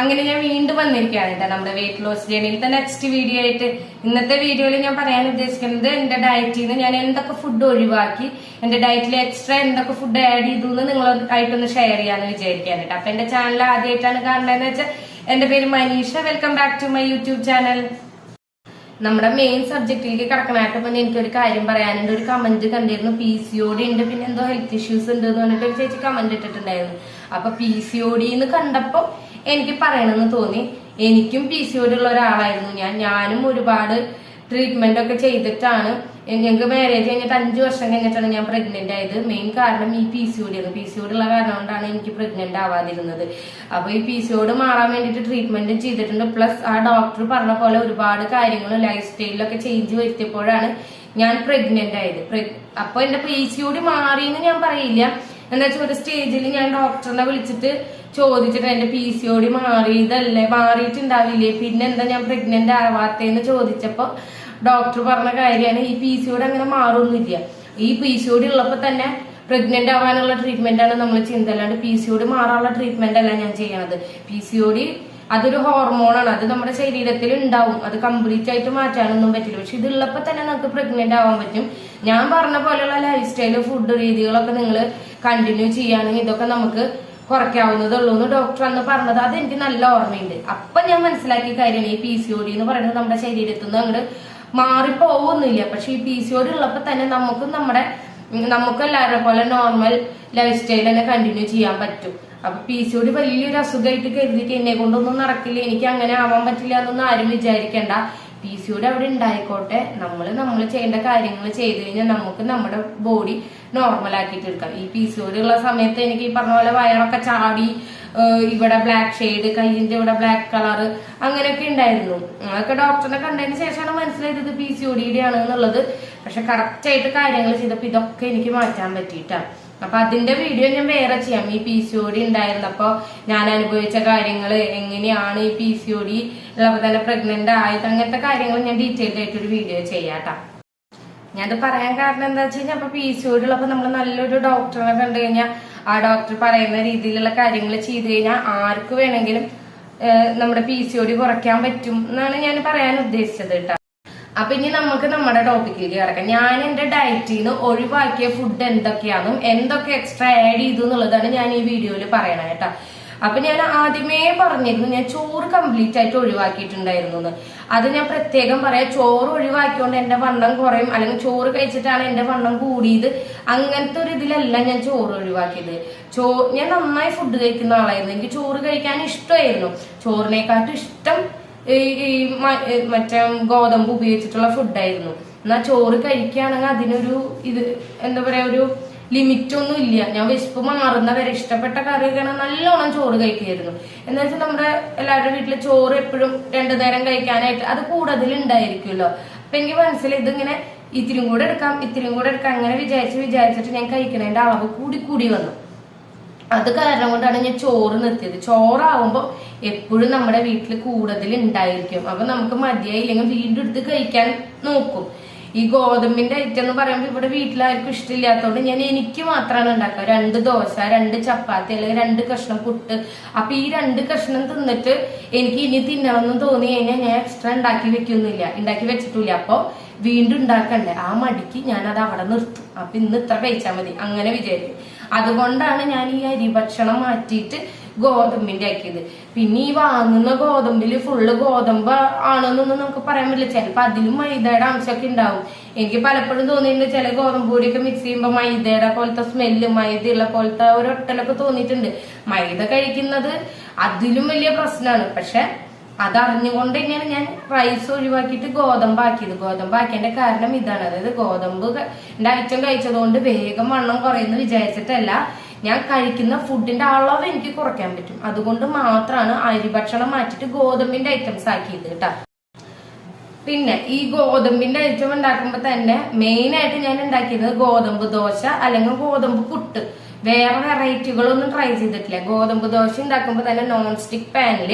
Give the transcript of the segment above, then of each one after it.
അങ്ങനെ ഞാൻ വീണ്ടും വന്നിരിക്കുകയാണ്. കേട്ടോ നമ്മുടെ വെയിറ്റ് ലോസ് ജേണിയിൽ തന്നെ നെക്സ്റ്റ് വീഡിയോ ആയിട്ട് ഇന്നത്തെ വീഡിയോയിൽ ഞാൻ പറയാൻ ഉദ്ദേശിക്കുന്നത് എന്റെ ഡയറ്റിൽ നിന്ന് ഞാൻ എന്തൊക്കെ ഫുഡ് ഒഴിവാക്കി എന്റെ ഡയറ്റിൽ എക്സ്ട്രാ എന്തൊക്കെ ഫുഡ് ആഡ് ചെയ്തു എന്ന് നിങ്ങളായിട്ടൊന്ന് ഷെയർ ചെയ്യാന്ന് വിചാരിക്കാൻ കേട്ടോ. അപ്പൊ എന്റെ ചാനൽ ആദ്യമായിട്ടാണ് കാണുന്നതെന്ന് വെച്ചാൽ എന്റെ പേര് Manisha. Welcome back to my YouTube channel നമ്മുടെ മെയിൻ സബ്ജക്റ്റിലേക്ക് കിടക്കണായിട്ട് പിന്നെ എനിക്കൊരു കാര്യം പറയാനുണ്ട്. ഒരു കമന്റ് കണ്ടിരുന്നു. പി സി ഒ ഡി ഉണ്ട്. പിന്നെ എന്തോ ഹെൽത്ത് ഇഷ്യൂസ് ഉണ്ട് എന്ന് പറഞ്ഞിട്ട് ഒരു ചേച്ചി കമന്റ് ഇട്ടിട്ടുണ്ടായിരുന്നു. അപ്പൊ പി സി ഒ ഡി എന്ന് കണ്ടപ്പോ എനിക്ക് പറയണമെന്ന് തോന്നി. എനിക്കും പി സി ഉള്ള ഒരാളായിരുന്നു ഞാൻ. ഞാനും ഒരുപാട് ട്രീറ്റ്മെന്റ് ഒക്കെ ചെയ്തിട്ടാണ്. ഞങ്ങൾക്ക് മാരേജ് കഴിഞ്ഞിട്ട് അഞ്ചു വർഷം കഴിഞ്ഞിട്ടാണ് ഞാൻ പ്രഗ്നന്റ് ആയത്. മെയിൻ കാരണം ഈ പി സി ഓടിയാണ് പി സി ഓടുള്ള കാരണം കൊണ്ടാണ് എനിക്ക് പ്രഗ്നന്റ് ആവാതിരുന്നത്. അപ്പൊ ഈ പി സി ഓട് മാറാൻ വേണ്ടിയിട്ട് ട്രീറ്റ്മെന്റ് ചെയ്തിട്ടുണ്ട്. പ്ലസ് ആ ഡോക്ടർ പറഞ്ഞ പോലെ ഒരുപാട് കാര്യങ്ങൾ ലൈഫ് സ്റ്റൈലിലൊക്കെ ചേഞ്ച് വരുത്തിയപ്പോഴാണ് ഞാൻ പ്രഗ്നന്റ് ആയത്. അപ്പൊ എന്റെ പി സി ഓടി മാറിയെന്ന് ഞാൻ പറയില്ല. എന്താ വെച്ചാൽ ഒരു സ്റ്റേജിൽ ഞാൻ ഡോക്ടറിനെ വിളിച്ചിട്ട് ചോദിച്ചിട്ട് എന്റെ പി സി ഓടി മാറിയതല്ലേ മാറിയിട്ടുണ്ടാവില്ലേ? പിന്നെ എന്താ ഞാൻ പ്രഗ്നന്റ് ആവാത്തേന്ന് ചോദിച്ചപ്പോ ഡോക്ടർ പറഞ്ഞ കാര്യമാണ് ഈ പി സി ഓടി അങ്ങനെ മാറൊന്നുമില്ല. ഈ പി സി ഓടി ഡി ഉള്ളപ്പോ തന്നെ പ്രഗ്നന്റ് ആവാനുള്ള ട്രീറ്റ്മെന്റ് ആണ് നമ്മൾ ചെയ്യുന്നത്. അല്ലാണ്ട് പി സി ഓടി മാറാനുള്ള ട്രീറ്റ്മെന്റ് അല്ല ഞാൻ ചെയ്യണത്. പി സി ഓടി അതൊരു ഹോർമോണാണ് അത് നമ്മുടെ ശരീരത്തിൽ ഉണ്ടാവും. അത് കംപ്ലീറ്റ് ആയിട്ട് മാറ്റാനൊന്നും പറ്റില്ല. പക്ഷെ ഇതുള്ളപ്പോ തന്നെ നമുക്ക് പ്രഗ്നന്റ് ആവാൻ പറ്റും. ഞാൻ പറഞ്ഞ പോലെയുള്ള ലൈഫ് സ്റ്റൈൽ ഫുഡ് രീതികളൊക്കെ നിങ്ങൾ കണ്ടിന്യൂ ചെയ്യുകയാണെങ്കിൽ ഇതൊക്കെ നമുക്ക് കുറയ്ക്കാവുന്നതുള്ളൂ എന്ന് ഡോക്ടർ അന്ന് പറഞ്ഞത്. അത് എനിക്ക് നല്ല ഓർമ്മയുണ്ട്. അപ്പൊ ഞാൻ മനസ്സിലാക്കിയ കാര്യമാണ് ഈ പി സി ഒ ഡി എന്ന് പറയുന്നത് നമ്മുടെ ശരീരത്തിൽ നിന്ന് അങ്ങോട്ട് മാറിപ്പോവുന്നില്ല പക്ഷെ ഈ പി സി ഒ ഡി ഉള്ളപ്പോ തന്നെ നമുക്കും നമ്മുടെ നമുക്ക് എല്ലാവരെ പോലെ നോർമൽ ലൈഫ് സ്റ്റൈൽ തന്നെ കണ്ടിന്യൂ ചെയ്യാൻ പറ്റും. അപ്പൊ പി സി ഒ ഡി വലിയൊരു അസുഖമായിട്ട് കരുതിയിട്ട് എന്നെ കൊണ്ടൊന്നും നടക്കില്ല. എനിക്ക് അങ്ങനെ ആവാൻ പറ്റില്ല എന്നൊന്നും ആരും വിചാരിക്കണ്ട. പി സി യുടെ അവിടെ ഉണ്ടായിക്കോട്ടെ. നമ്മൾ നമ്മൾ ചെയ്യേണ്ട കാര്യങ്ങൾ ചെയ്തു കഴിഞ്ഞാൽ നമുക്ക് നമ്മുടെ ബോഡി നോർമൽ ആക്കിയിട്ട് എടുക്കാം. ഈ പി സി ഒ ഉള്ള സമയത്ത് എനിക്ക് ഈ പറഞ്ഞ പോലെ വയറൊക്കെ ചാടി ഇവിടെ ബ്ലാക്ക് ഷെയ്ഡ് കയ്യിന്റെ ഇവിടെ ബ്ലാക്ക് കളർ അങ്ങനെയൊക്കെ ഉണ്ടായിരുന്നു. അതൊക്കെ ഡോക്ടറിനെ കണ്ടതിന് ശേഷമാണ് മനസ്സിലായത് പി സി ഒ ഡിയുടെ ആണ് എന്നുള്ളത് പക്ഷെ കറക്റ്റ് ആയിട്ട് കാര്യങ്ങൾ ചെയ്തപ്പോൾ ഇതൊക്കെ എനിക്ക് മാറ്റാൻ പറ്റിയിട്ടാണ് അപ്പൊ അതിന്റെ വീഡിയോ ഞാൻ വേറെ ചെയ്യാം. ഈ പി സി ഒ ഡി ഉണ്ടായിരുന്നപ്പോ ഞാൻ അനുഭവിച്ച കാര്യങ്ങൾ എങ്ങനെയാണ് ഈ പി സി ഒ ഡി ഉള്ളപ്പോ തന്നെ പ്രഗ്നന്റ് ആയത് അങ്ങനത്തെ കാര്യങ്ങൾ ഞാൻ ഡീറ്റെയിൽഡ് ആയിട്ട് ഒരു വീഡിയോ ചെയ്യാട്ടാ. ഞാനത് പറയാൻ കാരണം എന്താ വെച്ച് കഴിഞ്ഞാൽ അപ്പൊ പി സി ഒ ഡി ഉള്ളപ്പോ നമ്മൾ നല്ലൊരു ഡോക്ടറിനെ കണ്ടു കഴിഞ്ഞാൽ ആ ഡോക്ടർ പറയുന്ന രീതിയിലുള്ള കാര്യങ്ങൾ ചെയ്തു കഴിഞ്ഞാൽ ആർക്ക് വേണമെങ്കിലും നമ്മുടെ പി സി ഒ ഡി കുറയ്ക്കാൻ പറ്റും എന്നാണ് ഞാൻ പറയാൻ ഉദ്ദേശിച്ചത് കേട്ടോ. അപ്പൊ ഇനി നമുക്ക് നമ്മുടെ ടോപ്പിക്കിലേക്ക് കിടക്കാം. ഞാൻ എന്റെ ഡയറ്റിൽ നിന്ന് ഒഴിവാക്കിയ ഫുഡ് എന്തൊക്കെയാണെന്നും എന്തൊക്കെ എക്സ്ട്രാ ആഡ് ചെയ്തു എന്നുള്ളതാണ് ഞാൻ ഈ വീഡിയോയിൽ പറയണത് കേട്ടോ. അപ്പൊ ഞാൻ ആദ്യമേ പറഞ്ഞിരുന്നു ഞാൻ ചോറ് കംപ്ലീറ്റ് ആയിട്ട് ഒഴിവാക്കിയിട്ടുണ്ടായിരുന്നു എന്ന്. അത് ഞാൻ പ്രത്യേകം പറയാം ചോറ് ഒഴിവാക്കിയോണ്ട് എന്റെ വണ്ണം കുറയും അല്ലെങ്കിൽ ചോറ് കഴിച്ചിട്ടാണ് എന്റെ വണ്ണം കൂടിയത്. അങ്ങനത്തെ ഒരു ഇതിലല്ല ഞാൻ ചോറ് ഒഴിവാക്കിയത്. ചോ ഞാൻ നന്നായി ഫുഡ് കഴിക്കുന്ന ആളായിരുന്നു. എനിക്ക് ചോറ് കഴിക്കാൻ ഇഷ്ടമായിരുന്നു. ചോറിനെക്കാട്ടും ഇഷ്ടം ഈ മറ്റേ ഗോതമ്പ് ഉപയോഗിച്ചിട്ടുള്ള ഫുഡായിരുന്നു എന്നാ ചോറ് കഴിക്കുകയാണെങ്കിൽ അതിനൊരു ഇത് എന്താ പറയാ ഒരു ലിമിറ്റൊന്നും ഇല്ല. ഞാൻ വിശപ്പ് മാറുന്ന വരെ ഇഷ്ടപ്പെട്ട കറിയൊക്കെയാണ് നല്ലോണം ചോറ് കഴിക്കുമായിരുന്നു എന്ന് വെച്ചാൽ നമ്മുടെ എല്ലാവരുടെ വീട്ടിൽ ചോറ് എപ്പോഴും രണ്ടു നേരം കഴിക്കാനായിട്ട് അത് കൂടുതൽ ഉണ്ടായിരിക്കുമല്ലോ അപ്പൊ എനിക്ക് മനസ്സിലായി ഇതിങ്ങനെ ഇത്തിരിയും കൂടെ എടുക്കാം ഇത്തിരിയും കൂടെ എടുക്കാം അങ്ങനെ വിചാരിച്ച് വിചാരിച്ചിട്ട് ഞാൻ കഴിക്കണതിന്റെ അളവ് കൂടി കൂടി വന്നു. അത് കാരണം കൊണ്ടാണ് ഞാൻ ചോറ് നിർത്തിയത്. ചോറാവുമ്പോൾ എപ്പോഴും നമ്മുടെ വീട്ടിൽ കൂടുതൽ ഉണ്ടായിരിക്കും അപ്പൊ നമുക്ക് മതിയായില്ലെങ്കിൽ വീണ്ടും എടുത്ത് കഴിക്കാൻ നോക്കും. ഈ ഗോതമ്പിന്റെ ഐറ്റം എന്ന് പറയുമ്പോൾ ഇവിടെ വീട്ടിലാർക്കും ഇഷ്ടമില്ലാത്തതുകൊണ്ട് ഞാൻ എനിക്ക് മാത്രമാണ് ഉണ്ടാക്കുക. രണ്ട് ദോശ രണ്ട് ചപ്പാത്തി അല്ലെങ്കിൽ രണ്ട് കഷ്ണം പുട്ട്. അപ്പൊ ഈ രണ്ട് കഷ്ണം തിന്നിട്ട് എനിക്ക് ഇനി തിന്നണമെന്ന് തോന്നി കഴിഞ്ഞാൽ ഞാൻ എക്സ്ട്രാ ഉണ്ടാക്കി വെക്കൊന്നുമില്ല. ഉണ്ടാക്കി വെച്ചിട്ടില്ല അപ്പൊ വീണ്ടും ഉണ്ടാക്കണ്ടേ? ആ മടിക്ക് ഞാൻ അത് അവിടെ നിർത്തും. അപ്പൊ ഇന്ന് ഇത്ര കഴിച്ചാൽ മതി. അങ്ങനെ വിചാരിക്കും. അതുകൊണ്ടാണ് ഞാൻ ഈ അരി ഭക്ഷണം മാറ്റിയിട്ട് ഗോതമ്പിന്റെ ആക്കിയത്. പിന്നെ ഈ വാങ്ങുന്ന ഗോതമ്പിൽ ഫുള്ള് ഗോതമ്പ് ആണെന്നൊന്നും നമുക്ക് പറയാൻ പറ്റില്ല. ചിലപ്പോ അതിലും മൈദയുടെ അംശമൊക്കെ ഉണ്ടാവും. എനിക്ക് പലപ്പോഴും തോന്നിയിട്ടുണ്ട് ചില ഗോതമ്പ് പൊടിയൊക്കെ മിക്സ് ചെയ്യുമ്പോൾ മൈദയുടെ പോലത്തെ സ്മെല്ല് മൈദയുള്ള പോലത്തെ ഒരു ഒട്ടലൊക്കെ തോന്നിയിട്ടുണ്ട്. മൈദ കഴിക്കുന്നത് അതിലും വലിയ പ്രശ്നമാണ്. പക്ഷെ അതറിഞ്ഞുകൊണ്ട് തന്നെയാണ് ഞാൻ റൈസ് ഒഴിവാക്കിയിട്ട് ഗോതമ്പാക്കിയത് ഗോതമ്പാക്കിയതിന്റെ കാരണം ഇതാണ്. അതായത് ഗോതമ്പ് എന്റെ ന്റെ ഐറ്റം കഴിച്ചതുകൊണ്ട് വേഗം വണ്ണം കുറയുന്ന വിചാരിച്ചിട്ടല്ല. ഞാൻ കഴിക്കുന്ന ഫുഡിന്റെ അളവ് എനിക്ക് കുറയ്ക്കാൻ പറ്റും. അതുകൊണ്ട് മാത്രമാണ് അരി ഭക്ഷണം മാറ്റിയിട്ട് ഗോതമ്പിന്റെ ഐറ്റംസ് ആക്കിയത് കേട്ടോ. പിന്നെ ഈ ഗോതമ്പിന്റെ ഐറ്റം ഉണ്ടാക്കുമ്പോ തന്നെ മെയിൻ ആയിട്ട് ഞാൻ ഉണ്ടാക്കിയത് ഗോതമ്പ് ദോശ അല്ലെങ്കിൽ ഗോതമ്പ് പുട്ട്. വേറെ വെറൈറ്റികളൊന്നും ട്രൈ ചെയ്തിട്ടില്ല. ഗോതമ്പ് ദോശ ഉണ്ടാക്കുമ്പോൾ തന്നെ നോൺ സ്റ്റിക് പാനിൽ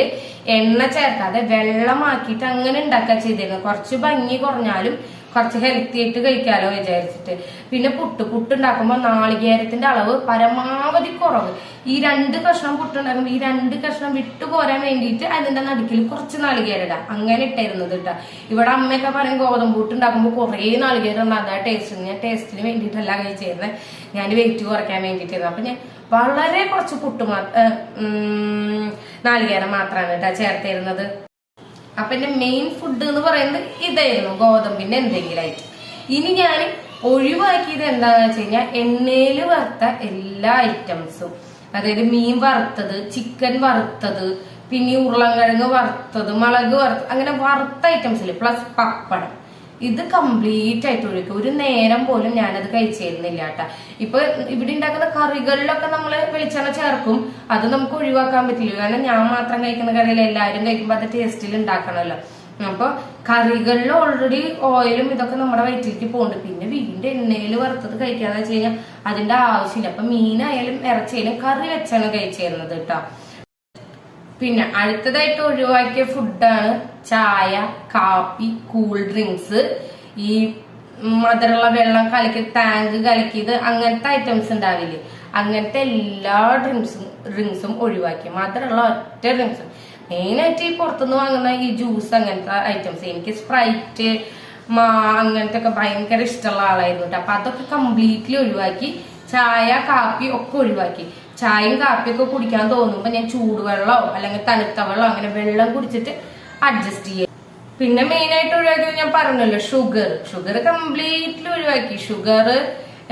എണ്ണ ചേർക്കാതെ വെള്ളമാക്കിയിട്ട് അങ്ങനെ ഉണ്ടാക്കാൻ ചെയ്തിരുന്നു. കുറച്ച് ഭംഗി കുറഞ്ഞാലും കുറച്ച് ഹെൽത്തി ആയിട്ട് കഴിക്കാലോ വിചാരിച്ചിട്ട്. പിന്നെ പുട്ട് പുട്ടുണ്ടാക്കുമ്പോൾ നാളികേരത്തിന്റെ അളവ് പരമാവധി കുറവ്. ഈ രണ്ട് കഷ്ണം പുട്ടുണ്ടാക്കുമ്പോൾ ഈ രണ്ട് കഷ്ണം വിട്ടു പോരാൻ വേണ്ടിയിട്ട് അതിന്റെ നടുക്കിൽ കുറച്ച് നാളികേരം ഇടാം. അങ്ങനെ ഇട്ടായിരുന്നത് കേട്ടോ ഇവിടെ അമ്മയൊക്കെ പറയും ഗോതമ്പ് പുട്ടുണ്ടാക്കുമ്പോൾ കുറേ നാളികേരം ഉണ്ട് അതാ ടേസ്റ്റ് ഞാൻ ടേസ്റ്റിന് വേണ്ടിയിട്ടല്ല കഴിച്ചിരുന്നത് ഞാൻ വെയിറ്റ് കുറയ്ക്കാൻ വേണ്ടിയിട്ടായിരുന്നു. അപ്പൊ ഞാൻ വളരെ കുറച്ച് പുട്ട് മാ നാളികേരം മാത്രമാണ് കേട്ടോ ചേർത്തിരുന്നത്. അപ്പൊ എന്റെ മെയിൻ ഫുഡ് എന്ന് പറയുന്നത് ഇതായിരുന്നു ഗോതമ്പിന്റെ എന്തെങ്കിലുമായിട്ട് ഇനി ഞാൻ ഒഴിവാക്കിയത് എന്താണെന്ന് വെച്ച് കഴിഞ്ഞാൽ എണ്ണയിൽ വറുത്ത എല്ലാ ഐറ്റംസും അതായത് മീൻ വറുത്തത് ചിക്കൻ വറുത്തത് പിന്നെ ഉരുളൻകിഴങ്ങ് വറുത്തത് മുളക് വറുത്തത് അങ്ങനെ വറുത്ത ഐറ്റംസിൽ പ്ലസ് പപ്പടം. ഇത് കംപ്ലീറ്റ് ആയിട്ട് ഒഴിക്കുക ഒരു നേരം പോലും ഞാനത് കഴിച്ചിരുന്നില്ല കേട്ടോ. ഇപ്പൊ ഇവിടെ ഉണ്ടാക്കുന്ന കറികളിലൊക്കെ നമ്മൾ വെളിച്ചെണ്ണ ചേർക്കും. അത് നമുക്ക് ഒഴിവാക്കാൻ പറ്റില്ല. കാരണം ഞാൻ മാത്രം കഴിക്കുന്ന കറിയിൽ എല്ലാവരും കഴിക്കുമ്പോൾ അത് ടേസ്റ്റിൽ ഉണ്ടാക്കണമല്ലോ. അപ്പൊ കറികളിൽ ഓൾറെഡി ഓയിലും ഇതൊക്കെ നമ്മുടെ വയറ്റിലേക്ക് പോകുന്നുണ്ട് പിന്നെ വീണ്ടും എണ്ണയിൽ വറുത്തത് കഴിക്കാന്ന് വെച്ച് കഴിഞ്ഞാൽ അതിന്റെ ആവശ്യമില്ല. അപ്പൊ മീനായാലും ഇറച്ചിയായാലും കറി വെച്ചാണ് കഴിച്ചിരുന്നത് കേട്ടോ. പിന്നെ അടുത്തതായിട്ട് ഒഴിവാക്കിയ ഫുഡാണ് ചായ കാപ്പി കൂൾ ഡ്രിങ്ക്സ്. ഈ മധുരമുള്ള വെള്ളം കലക്കി ടാങ്ക് കലക്കിയത് അങ്ങനത്തെ ഐറ്റംസ് ഉണ്ടാവില്ലേ? അങ്ങനത്തെ എല്ലാ ഡ്രിങ്ക്സും ഡ്രിങ്ക്സും ഒഴിവാക്കി. മധുരമുള്ള ഒറ്റ ഡ്രിങ്ക്സും മെയിനായിട്ട് ഈ പുറത്തുനിന്ന് വാങ്ങുന്ന ഈ ജ്യൂസ് അങ്ങനത്തെ ഐറ്റംസ് എനിക്ക് സ്പ്രൈറ്റ് മാ അങ്ങനത്തെ ഒക്കെ ഭയങ്കര ഇഷ്ടമുള്ള ആളായിരുന്നു കേട്ടോ. അപ്പൊ അതൊക്കെ കംപ്ലീറ്റ്ലി ഒഴിവാക്കി ചായ കാപ്പി ഒക്കെ ഒഴിവാക്കി. ചായയും കാപ്പിയൊക്കെ കുടിക്കാൻ തോന്നുമ്പോ ഞാൻ ചൂടുവെള്ളമോ അല്ലെങ്കിൽ തണുത്ത വെള്ളമോ അങ്ങനെ വെള്ളം കുടിച്ചിട്ട് അഡ്ജസ്റ്റ് ചെയ്യും. പിന്നെ മെയിൻ ആയിട്ട് ഒഴിവാക്കിയത് ഞാൻ പറഞ്ഞല്ലോ ഷുഗർ ഷുഗർ കംപ്ലീറ്റ്ലി ഒഴിവാക്കി. ഷുഗർ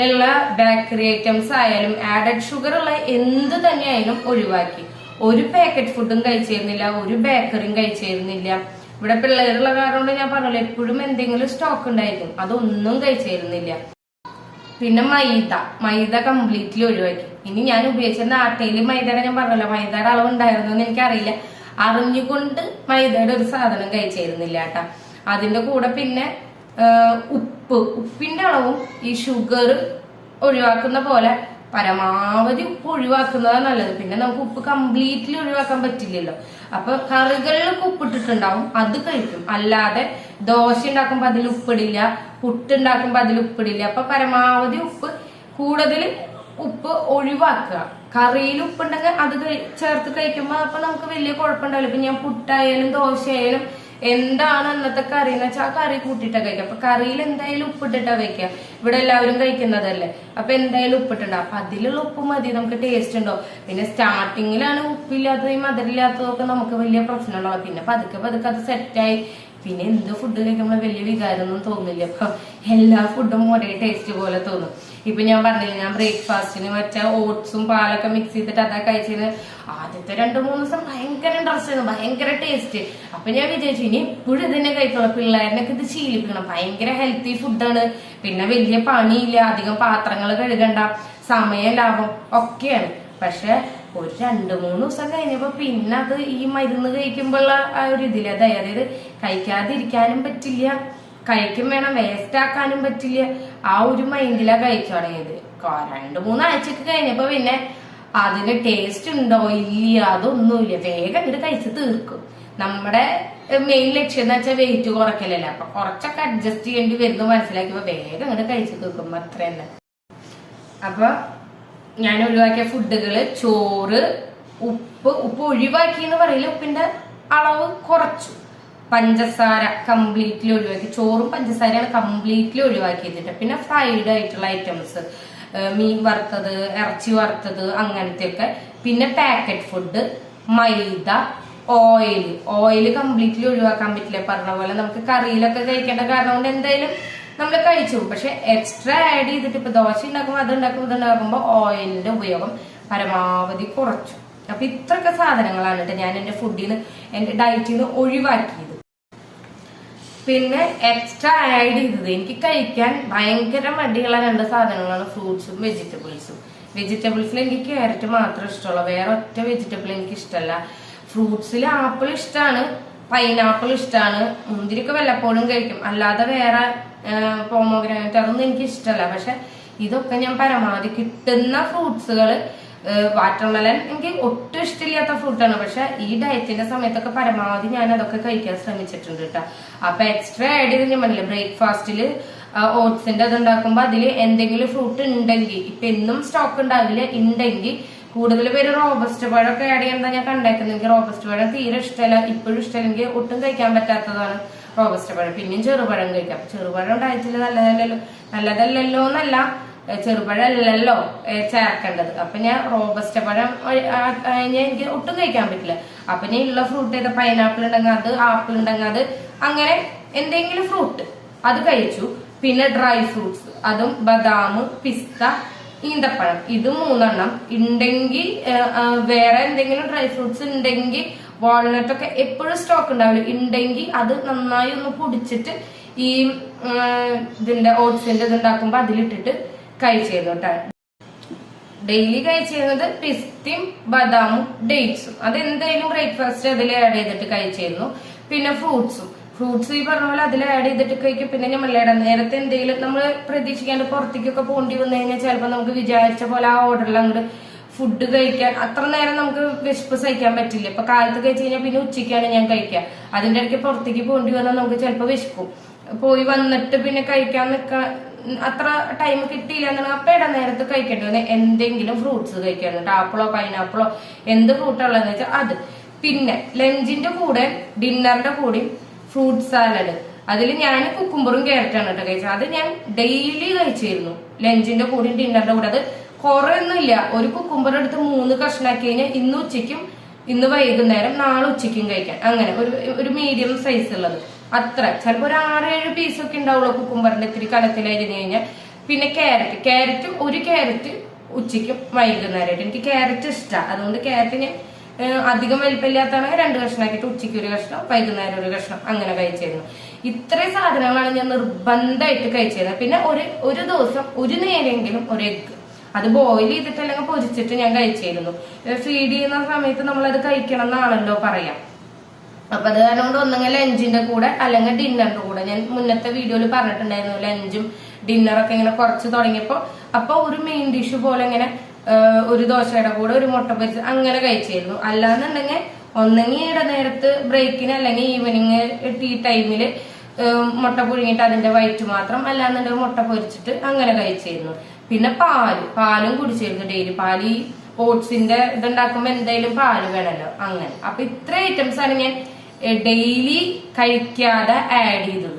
ഉള്ള ബേക്കറി ഐറ്റംസ് ആയാലും ആഡഡ് ഷുഗർ ഉള്ള എന്ത് തന്നെയായാലും ഒഴിവാക്കി. ഒരു പാക്കറ്റ് ഫുഡും കഴിച്ചിരുന്നില്ല ഒരു ബേക്കറിയും കഴിച്ചിരുന്നില്ല. ഇവിടെ പിള്ളേരുള്ള കാരണം കൊണ്ട് ഞാൻ പറഞ്ഞല്ലോ എപ്പോഴും എന്തെങ്കിലും സ്റ്റോക്ക് ഉണ്ടായിരിക്കും. അതൊന്നും കഴിച്ചിരുന്നില്ല. പിന്നെ മൈദ. മൈദ കംപ്ലീറ്റ്ലി ഒഴിവാക്കി. ഇനി ഞാൻ ഉപയോഗിച്ചിരുന്ന ആട്ടയിൽ മൈദയുടെ ഞാൻ പറഞ്ഞല്ലോ മൈദയുടെ അളവ് ഉണ്ടായിരുന്നു എന്ന് എനിക്കറിയില്ല. അറിഞ്ഞുകൊണ്ട് മൈദയുടെ ഒരു സാധനം കഴിച്ചിരുന്നില്ല കേട്ടാ. അതിന്റെ കൂടെ പിന്നെ ഉപ്പ്. ഉപ്പിന്റെ അളവും ഈ ഷുഗർ ഒഴിവാക്കുന്ന പോലെ പരമാവധി ഉപ്പ് ഒഴിവാക്കുന്നതാണ് നല്ലത്. പിന്നെ നമുക്ക് ഉപ്പ് കംപ്ലീറ്റ്ലി ഒഴിവാക്കാൻ പറ്റില്ലല്ലോ. അപ്പൊ കറികളിലൊക്കെ ഉപ്പിട്ടിട്ടുണ്ടാവും അത് കഴിക്കും. അല്ലാതെ ദോശ ഉണ്ടാക്കുമ്പോ അതിൽ ഉപ്പിടില്ല പുട്ട് ഉണ്ടാക്കുമ്പോ അതിൽ ഉപ്പിടില്ല. അപ്പൊ പരമാവധി ഉപ്പ് കൂടുതൽ ഉപ്പ് ഒഴിവാക്കുക. കറിയിൽ ഉപ്പുണ്ടെങ്കിൽ അത് ചേർത്ത് കഴിക്കുമ്പോൾ അപ്പൊ നമുക്ക് വലിയ കുഴപ്പമുണ്ടാവില്ല. ഇപ്പൊ ഞാൻ പുട്ടായാലും ദോശയായാലും എന്താണ് അന്നത്തെ കറി എന്ന് വെച്ചാൽ ആ കറി കൂട്ടിയിട്ടാ കഴിക്കുക. അപ്പൊ കറിയിൽ എന്തായാലും ഉപ്പിട്ടിട്ടാ വെക്കുക. ഇവിടെ എല്ലാവരും കഴിക്കുന്നതല്ലേ? അപ്പൊ എന്തായാലും ഉപ്പിട്ടുണ്ടാവും അപ്പൊ അതിലുള്ള ഉപ്പ് മതി നമുക്ക് ടേസ്റ്റ് ഉണ്ടോ? പിന്നെ സ്റ്റാർട്ടിങ്ങിലാണ് ഉപ്പില്ലാത്തതും മധുരമില്ലാത്തതും ഒക്കെ നമുക്ക് വലിയ പ്രശ്നമുണ്ടാവും പിന്നെ പതുക്കെ പതുക്കെ അത് സെറ്റായി പിന്നെ എന്ത് ഫുഡ് കഴിക്കുമ്പോൾ വലിയ വികാരമൊന്നും തോന്നില്ല. അപ്പൊ എല്ലാ ഫുഡും ഒരേ ടേസ്റ്റ് പോലെ തോന്നും. ഇപ്പൊ ഞാൻ പറഞ്ഞില്ല ഞാൻ ബ്രേക്ക്ഫാസ്റ്റിന് വെച്ച ഓട്സും പാലൊക്കെ മിക്സ് ചെയ്തിട്ട് അതാ കഴിച്ചത് ആദ്യത്തെ രണ്ടു മൂന്ന് ദിവസം ഭയങ്കര ഇൻട്രസ്റ്റ് ഭയങ്കര ടേസ്റ്റ് അപ്പൊ ഞാൻ വിചാരിച്ചു ഇനി എപ്പോഴും ഇതന്നെ കഴിക്കണം പിള്ളേരിനൊക്കെ ഇത് ശീലിപ്പിക്കണം. ഭയങ്കര ഹെൽത്തി ഫുഡാണ് പിന്നെ വലിയ പണിയില്ല അധികം പാത്രങ്ങൾ കഴുകണ്ട സമയ ലാഭം ഒക്കെയാണ്. പക്ഷെ ഒരു രണ്ടു മൂന്ന് ദിവസം കഴിഞ്ഞപ്പോ പിന്നെ അത് ഈ മരുന്ന് കഴിക്കുമ്പോഴുള്ള ആ ഒരു ഇതിൽ അതായത് അതായത് കഴിക്കാതിരിക്കാനും പറ്റില്ല. കഴിക്കും വേണം വേസ്റ്റ് ആക്കാനും പറ്റില്ല. ആ ഒരു മൈൻഡിലാ കഴിച്ചു തുടങ്ങിയത് രണ്ട് മൂന്നാഴ്ചക്ക് കഴിഞ്ഞപ്പോ പിന്നെ അതിന് ടേസ്റ്റ് ഉണ്ടോ ഇല്ല അതൊന്നുമില്ല. വേഗം ഇത് കഴിച്ച് തീർക്കും. നമ്മുടെ മെയിൻ ലക്ഷ്യം എന്ന് വെച്ചാൽ വെയിറ്റ് കുറയ്ക്കലല്ലേ? അപ്പൊ കുറച്ചൊക്കെ അഡ്ജസ്റ്റ് ചെയ്യേണ്ടി വരുന്നു മനസ്സിലാക്കിയപ്പോ വേഗം ഇങ്ങനെ കഴിച്ചു തീർക്കും. അത്ര തന്നെ. അപ്പൊ ഞാൻ ഒഴിവാക്കിയ ഫുഡുകൾ ചോറ് ഉപ്പ് ഉപ്പ് ഒഴിവാക്കി എന്ന് പറയില്ല ഉപ്പിന്റെ അളവ് കുറച്ചു. പഞ്ചസാര കംപ്ലീറ്റ്ലി ഒഴിവാക്കി. ചോറും പഞ്ചസാരയാണ് കംപ്ലീറ്റ്ലി ഒഴിവാക്കിയിട്ടുണ്ട് പിന്നെ ഫ്രൈഡ് ആയിട്ടുള്ള ഐറ്റംസ് മീൻ വറുത്തത് ഇറച്ചി വറുത്തത് അങ്ങനത്തെ ഒക്കെ പിന്നെ packet food maida oil oil completely ഒഴിവാക്കാൻ പറ്റില്ല. പറഞ്ഞ പോലെ നമുക്ക് കറിയിലൊക്കെ കഴിക്കേണ്ട കാരണം കൊണ്ട് എന്തായാലും നമ്മൾ കഴിച്ചു. പക്ഷെ എക്സ്ട്രാ ആഡ് ചെയ്തിട്ട് ഇപ്പൊ ദോശ ഉണ്ടാക്കുമ്പോൾ അത് ഉണ്ടാക്കുമ്പോൾ ഇത് ഉണ്ടാക്കുമ്പോൾ ഓയിലിന്റെ ഉപയോഗം പരമാവധി കുറച്ചു. അപ്പൊ ഇത്രയൊക്കെ സാധനങ്ങളാണ് കേട്ടോ ഞാൻ എന്റെ ഫുഡിൽ നിന്ന് എന്റെ ഡയറ്റിൽ നിന്ന് ഒഴിവാക്കിയത്. പിന്നെ എക്സ്ട്രാ ആഡ് ചെയ്തത്. എനിക്ക് കഴിക്കാൻ ഭയങ്കര മടിയുള്ള രണ്ട് സാധനങ്ങളാണ് ഫ്രൂട്ട്സും വെജിറ്റബിൾസും വെജിറ്റബിൾസിൽ എനിക്ക് ക്യാരറ്റ് മാത്രം ഇഷ്ടമുള്ളൂ. വേറെ ഒറ്റ വെജിറ്റബിൾ എനിക്ക് ഇഷ്ടമല്ല. ഫ്രൂട്ട്സിൽ ആപ്പിൾ ഇഷ്ടമാണ് പൈനാപ്പിൾ ഇഷ്ടമാണ് മുന്തിരിക്ക് വല്ലപ്പോഴും കഴിക്കും. അല്ലാതെ വേറെ പോമോഗ്രാനൈറ്റ് അതൊന്നും എനിക്ക് ഇഷ്ടമല്ല. പക്ഷെ ഇതൊക്കെ ഞാൻ പരമാവധി കിട്ടുന്ന ഫ്രൂട്ട്സുകൾ വാട്ടർമെലൻ എനിക്ക് ഒട്ടും ഇഷ്ടമില്ലാത്ത ഫ്രൂട്ടാണ് പക്ഷെ ഈ ഡയറ്റിന്റെ സമയത്തൊക്കെ പരമാവധി ഞാൻ അതൊക്കെ കഴിക്കാൻ ശ്രമിച്ചിട്ടുണ്ട് കേട്ടോ അപ്പൊ എക്സ്ട്രാ ആഡ് ചെയ്ത് ഞാൻ പറഞ്ഞില്ല ബ്രേക്ക്ഫാസ്റ്റിൽ ഓട്സിന്റെ അത് ഉണ്ടാക്കുമ്പോ അതിൽ എന്തെങ്കിലും ഫ്രൂട്ട് ഉണ്ടെങ്കിൽ ഇപ്പൊ എന്നും സ്റ്റോക്ക് ഉണ്ടാവില്ല ഉണ്ടെങ്കിൽ കൂടുതൽ പേര് റോബസ്റ്റ് പഴമൊക്കെ ആഡ് ചെയ്യാൻ ഞാൻ കണ്ടേക്കുന്നത്? എനിക്ക് റോബസ്റ്റ് പഴം തീരെ ഇഷ്ടമല്ല. ഇപ്പോഴും ഇഷ്ടമല്ല എനിക്ക് ഒട്ടും കഴിക്കാൻ പറ്റാത്തതാണ് റോബസ്റ്റ് പഴം. പിന്നെയും ചെറുപഴം കഴിക്കാം. ചെറുപഴം ഡയറ്റിൽ നല്ലതല്ലല്ലോ നല്ലതല്ലല്ലോ. എന്നല്ല ഏ, ചെറുപഴം അല്ലല്ലോ ഏ, ചേർക്കേണ്ടത്. അപ്പൊ ഞാൻ റോബസ്റ്റ പഴം എനിക്ക് ഒട്ടും കഴിക്കാൻ പറ്റില്ല. അപ്പൊ ഞാൻ ഉള്ള ഫ്രൂട്ട് ചെയ്ത പൈനാപ്പിൾ ഉണ്ടെങ്കിൽ അത് ആപ്പിൾ ഉണ്ടെങ്കിൽ അത് അങ്ങനെ എന്തെങ്കിലും ഫ്രൂട്ട് അത് കഴിച്ചു. പിന്നെ ഡ്രൈ ഫ്രൂട്ട്സ് അതും ബദാം പിസ്ത ഈന്തപ്പഴം. ഇത് മൂന്നെണ്ണം. ഉണ്ടെങ്കിൽ വേറെ എന്തെങ്കിലും ഡ്രൈ ഫ്രൂട്ട്സ് ഉണ്ടെങ്കിൽ വാൾനട്ട് ഒക്കെ എപ്പോഴും സ്റ്റോക്ക് ഉണ്ടാവില്ല? ഉണ്ടെങ്കിൽ അത് നന്നായി ഒന്ന് പൊടിച്ചിട്ട് ഈ ഇതിന്റെ ഓട്സിന്റെ ഇത് ഉണ്ടാക്കുമ്പോ അതിലിട്ടിട്ട് കഴിച്ചിരുന്നു കേട്ടോ ഡെയിലി കഴിച്ചിരുന്നത് പിസ്തയും ബദാമും ഡേറ്റ്സും അത് എന്തായാലും ബ്രേക്ക്ഫാസ്റ്റ് അതിൽ ആഡ് ചെയ്തിട്ട് കഴിച്ചിരുന്നു പിന്നെ ഫ്രൂട്ട്സും ഫ്രൂട്ട്സ് ഈ പറഞ്ഞ പോലെ അതിൽ ആഡ് ചെയ്തിട്ട് കഴിക്കും. പിന്നെ മല്ലയുടെ നേരത്തെ എന്തെങ്കിലും നമ്മൾ പ്രതീക്ഷിക്കാണ്ട് പുറത്തേക്കൊക്കെ പോണ്ടി വന്നു കഴിഞ്ഞാൽ ചിലപ്പോൾ നമുക്ക് വിചാരിച്ച പോലെ ആ ഓർഡറിൽ അങ്ങോട്ട് ഫുഡ് കഴിക്കാൻ അത്ര നേരം നമുക്ക് വിശപ്പ് സഹിക്കാൻ പറ്റില്ല. ഇപ്പൊ കാലത്ത് കഴിച്ച് കഴിഞ്ഞാൽ പിന്നെ ഉച്ചയ്ക്കാണ് ഞാൻ കഴിക്കുക അതിന്റെ ഇടയ്ക്ക് പുറത്തേക്ക് പോണ്ടി വന്നാൽ നമുക്ക് ചിലപ്പോൾ വിശക്കും. പോയി വന്നിട്ട് പിന്നെ കഴിക്കാൻ നിൽക്കാൻ അത്ര ടൈം കിട്ടിയില്ല എന്നുള്ള അപ്പ ഇട നേരത്ത് കഴിക്കേണ്ടി വന്നത് എന്തെങ്കിലും ഫ്രൂട്ട്സ് കഴിക്കാറുണ്ട് ആപ്പിളോ പൈനാപ്പിളോ എന്ത് ഫ്രൂട്ട് ഉള്ളതെന്ന് വെച്ചാൽ അത്. പിന്നെ ലഞ്ചിന്റെ കൂടെ ഡിന്നറിന്റെ കൂടെ ഫ്രൂട്ട് സാലഡ് അതിൽ ഞാൻ കുക്കുംബറും ക്യാരറ്റാണ് കേട്ടോ കഴിച്ചത്. അത് ഞാൻ ഡെയിലി കഴിച്ചിരുന്നു. ലഞ്ചിന്റെ കൂടെയും ഡിന്നറിന്റെ കൂടെ. അത് കുറെ ഒന്നുമില്ല ഒരു കുക്കുംബർ എടുത്ത് മൂന്ന് കഷ്ണാക്കി കഴിഞ്ഞാൽ ഇന്ന് ഉച്ചയ്ക്കും ഇന്ന് വൈകുന്നേരം നാളെ ഉച്ചയ്ക്കും കഴിക്കാൻ. അങ്ങനെ ഒരു ഒരു മീഡിയം സൈസ് ഉള്ളത്. അത്ര. ചിലപ്പോൾ ഒരു ആറേഴ് ഒക്കെ ഉണ്ടാവുള്ളൂ കുക്കുംബറിന്റെ ഇത്തിരി കലത്തിലായിരുന്നു കഴിഞ്ഞാൽ പിന്നെ ക്യാരറ്റ് ക്യാരറ്റും ഒരു ക്യാരറ്റ് ഉച്ചയ്ക്കും വൈകുന്നേരമായിട്ട് എനിക്ക് ക്യാരറ്റ് ഇഷ്ടമാണ് അതുകൊണ്ട് ക്യാരറ്റ് ഞാൻ അധികം വലിപ്പമില്ലാത്തതാണെങ്കിൽ രണ്ട് കഷ്ണമാക്കിയിട്ട് ഉച്ചയ്ക്ക് ഒരു കഷ്ണം വൈകുന്നേരം ഒരു കഷ്ണം അങ്ങനെ കഴിച്ചിരുന്നു. ഇത്രയും സാധനങ്ങളാണ് ഞാൻ നിർബന്ധമായിട്ട് കഴിച്ചിരുന്നത്. പിന്നെ ഒരു ഒരു ദിവസം ഒരു നേരെങ്കിലും ഒരു എഗ്ഗ് അത് ബോയിൽ ചെയ്തിട്ട് അല്ലെങ്കിൽ പൊരിച്ചിട്ട് ഞാൻ കഴിച്ചിരുന്നു. ഫീഡ് ചെയ്യുന്ന സമയത്ത് നമ്മൾ അത് കഴിക്കണം എന്നാണല്ലോ പറയാം. അപ്പൊ അത് കാരണം കൊണ്ട് ഒന്നെങ്കിൽ ലഞ്ചിന്റെ കൂടെ അല്ലെങ്കിൽ ഡിന്നറിന്റെ കൂടെ. ഞാൻ മുന്നത്തെ വീഡിയോയിൽ പറഞ്ഞിട്ടുണ്ടായിരുന്നു ലഞ്ചും ഡിന്നറൊക്കെ ഇങ്ങനെ കുറച്ച് തുടങ്ങിയപ്പോ. അപ്പൊ ഒരു മെയിൻ ഡിഷ് പോലെ ഇങ്ങനെ ഒരു ദോശയുടെ കൂടെ ഒരു മുട്ട പൊരിച്ച് അങ്ങനെ കഴിച്ചിരുന്നു. അല്ലാന്നുണ്ടെങ്കിൽ ഒന്നെങ്കിൽ ഇട നേരത്ത് ബ്രേക്കിന് അല്ലെങ്കിൽ ഈവനിങ് ടീ ടൈമിൽ മുട്ട പുഴുങ്ങിയിട്ട് അതിന്റെ വയറ്റ് മാത്രം അല്ലാന്നുണ്ടെങ്കിൽ മുട്ട പൊരിച്ചിട്ട് അങ്ങനെ കഴിച്ചിരുന്നു. പിന്നെ പാൽ പാലും കുടിച്ചിരുന്നു ഡെയിലി പാൽ ഈ ഓട്സിന്റെ ഇതുണ്ടാക്കുമ്പോ എന്തായാലും പാൽ വേണമല്ലോ അങ്ങനെ. അപ്പൊ ഇത്ര ഐറ്റംസ് ആണ് ഞാൻ ഡെയിലി കഴിക്കാതെ ആഡ് ചെയ്തത്.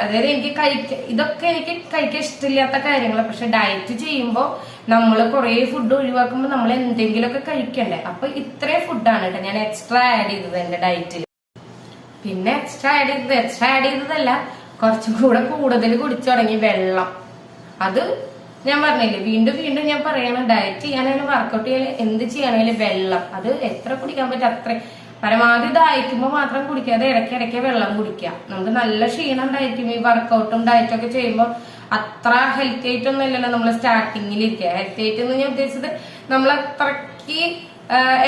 അതായത് എനിക്ക് കഴിക്ക ഇതൊക്കെ എനിക്ക് കഴിക്കാൻ ഇഷ്ടമില്ലാത്ത കാര്യങ്ങൾ പക്ഷെ ഡയറ്റ് ചെയ്യുമ്പോൾ നമ്മൾ കുറേ ഫുഡ് ഒഴിവാക്കുമ്പോൾ നമ്മൾ എന്തെങ്കിലുമൊക്കെ കഴിക്കണ്ടേ? അപ്പൊ ഇത്രയും ഫുഡാണ് കേട്ടോ ഞാൻ എക്സ്ട്രാ ആഡ് ചെയ്തത് എന്റെ ഡയറ്റിൽ പിന്നെ എക്സ്ട്രാ ആഡ് ചെയ്തത് എക്സ്ട്രാ ആഡ് ചെയ്തതല്ല കുറച്ചും കൂടെ കൂടുതൽ കുടിച്ചു തുടങ്ങി വെള്ളം. അത് ഞാൻ പറഞ്ഞില്ലേ വീണ്ടും വീണ്ടും ഞാൻ പറയണം ഡയറ്റ് ചെയ്യാനായാലും വർക്കൗട്ട് ചെയ്യാനും എന്ത് ചെയ്യാനായാലും വെള്ളം. അത് എത്ര കുടിക്കാൻ പറ്റും അത്ര പരമാവധി ദാഹിക്കുമ്പോൾ മാത്രം കുടിക്കാതെ ഇടയ്ക്ക് ഇടയ്ക്ക് വെള്ളം കുടിക്കുക. നമുക്ക് നല്ല ക്ഷീണം ഉണ്ടായിരിക്കും. ഈ വർക്കൗട്ടും ഡയറ്റും ഒക്കെ ചെയ്യുമ്പോൾ അത്ര ഹെൽത്തി ആയിട്ടൊന്നും ഇല്ലല്ലോ നമ്മൾ സ്റ്റാർട്ടിങ്ങിൽ ഇരിക്കുക. ഹെൽത്തി ആയിട്ട് ഞാൻ ഉദ്ദേശിച്ചത് നമ്മൾ അത്രയ്ക്ക്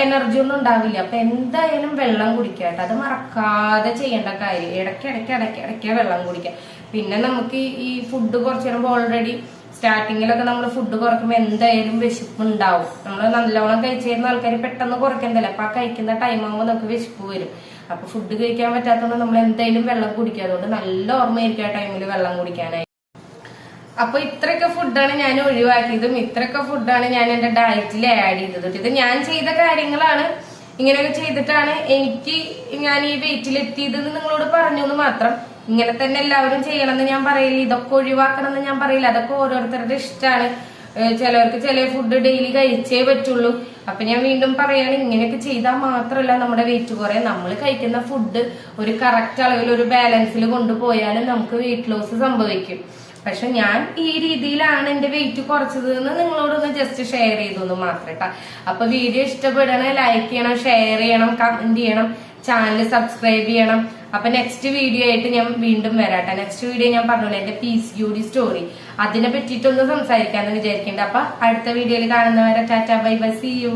എനർജി ഒന്നും ഉണ്ടാവില്ല. അപ്പൊ എന്തായാലും വെള്ളം കുടിക്കട്ടെ അത് മറക്കാതെ ചെയ്യേണ്ട കാര്യം. ഇടയ്ക്ക് ഇടയ്ക്ക് ഇടയ്ക്ക് ഇടയ്ക്ക് വെള്ളം കുടിക്കുക. പിന്നെ നമുക്ക് ഈ ഫുഡ് കുറച്ച് നേരം ഓൾറെഡി സ്റ്റാർട്ടിങ്ങിലൊക്കെ നമ്മൾ ഫുഡ് കുറയ്ക്കുമ്പോൾ എന്തായാലും വിശപ്പ് ഉണ്ടാവും നമ്മൾ നല്ലോണം കഴിച്ചിരുന്ന ആൾക്കാർ പെട്ടെന്ന് കുറയ്ക്കണ്ടല്ലോ? അപ്പൊ ആ കഴിക്കുന്ന ടൈം ആകുമ്പോൾ നമുക്ക് വിശപ്പ് വരും. അപ്പൊ ഫുഡ് കഴിക്കാൻ പറ്റാത്തതുകൊണ്ട് നമ്മൾ എന്തായാലും വെള്ളം കുടിക്കുക അതുകൊണ്ട് നല്ല ഓർമ്മയായിരിക്കും ആ ടൈമിൽ വെള്ളം കുടിക്കാനായി അപ്പൊ ഇത്രയൊക്കെ ഫുഡാണ് ഞാൻ ഒഴിവാക്കിയതും. ഇത്രയൊക്കെ ഫുഡാണ് ഞാൻ എന്റെ ഡയറ്റിൽ ആഡ് ചെയ്തത്. ഇത് ഞാൻ ചെയ്ത കാര്യങ്ങളാണ് ഇങ്ങനെയൊക്കെ ചെയ്തിട്ടാണ് എനിക്ക് ഞാൻ ഈ വെയിറ്റിൽ എത്തിയതെന്ന് നിങ്ങളോട് പറഞ്ഞു എന്ന് മാത്രം ഇങ്ങനെ തന്നെ എല്ലാവരും ചെയ്യണമെന്ന് ഞാൻ പറയില്ല. ഇതൊക്കെ ഒഴിവാക്കണം എന്ന് ഞാൻ പറയില്ല. അതൊക്കെ ഓരോരുത്തരുടെ ഇഷ്ടമാണ്. ചിലവർക്ക് ചില ഫുഡ് ഡെയിലി കഴിച്ചേ പറ്റുള്ളൂ. അപ്പൊ ഞാൻ വീണ്ടും പറയാണ് ഇങ്ങനെയൊക്കെ ചെയ്താൽ മാത്രമല്ല നമ്മുടെ വെയിറ്റ് കുറയാൻ നമ്മൾ കഴിക്കുന്ന ഫുഡ് ഒരു കറക്റ്റ് അളവിൽ ഒരു ബാലൻസിൽ കൊണ്ടുപോയാലും നമുക്ക് വെയിറ്റ് ലോസ് സംഭവിക്കും. പക്ഷെ ഞാൻ ഈ രീതിയിലാണ് എന്റെ വെയിറ്റ് കുറച്ചത് എന്ന് നിങ്ങളോടൊന്ന് ജസ്റ്റ് ഷെയർ ചെയ്തൊന്ന് മാത്രം അപ്പൊ വീഡിയോ ഇഷ്ടപ്പെടണേ ലൈക്ക് ചെയ്യണം ഷെയർ ചെയ്യണം കമന്റ് ചെയ്യണം ചാനൽ സബ്സ്ക്രൈബ് ചെയ്യണം. അപ്പൊ നെക്സ്റ്റ് വീഡിയോ ആയിട്ട് ഞാൻ വീണ്ടും വരാട്ടെ. നെക്സ്റ്റ് വീഡിയോ ഞാൻ പറഞ്ഞോളൂ എന്റെ P C U D story അതിനെ പറ്റിയിട്ടൊന്ന് സംസാരിക്കാന്ന് വിചാരിക്കുന്നുണ്ട് അപ്പൊ അടുത്ത വീഡിയോയിൽ കാണുന്നവരെ tata bye bye see you